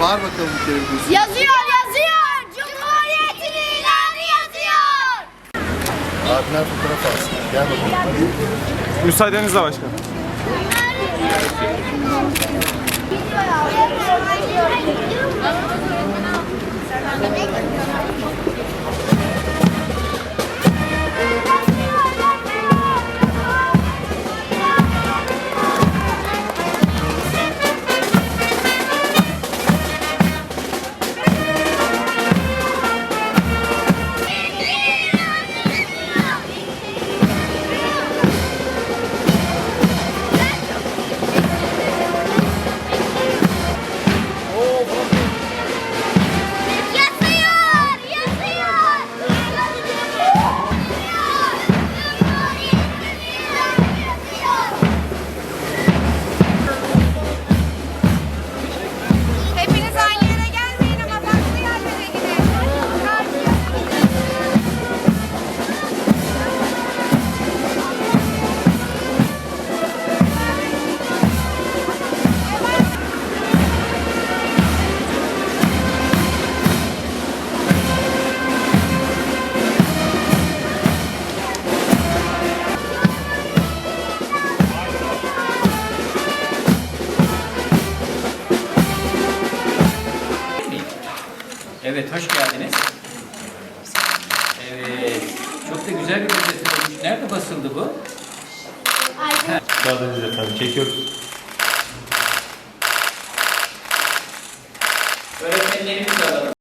Bağır bakalım bir kere duysun. Yazıyor yazıyor. Cumhuriyetin ilanı yazıyor. Abiler fotoğraf alsın. Gel bakalım. Müsaadenizle başkanım. Yazıyor Evet, hoş geldiniz. Evet, çok da güzel bir gazete olmuş. Nerede basıldı bu? Müsaadenizle efendim çekiyoruz. Öğretmenlerimiz de alalım.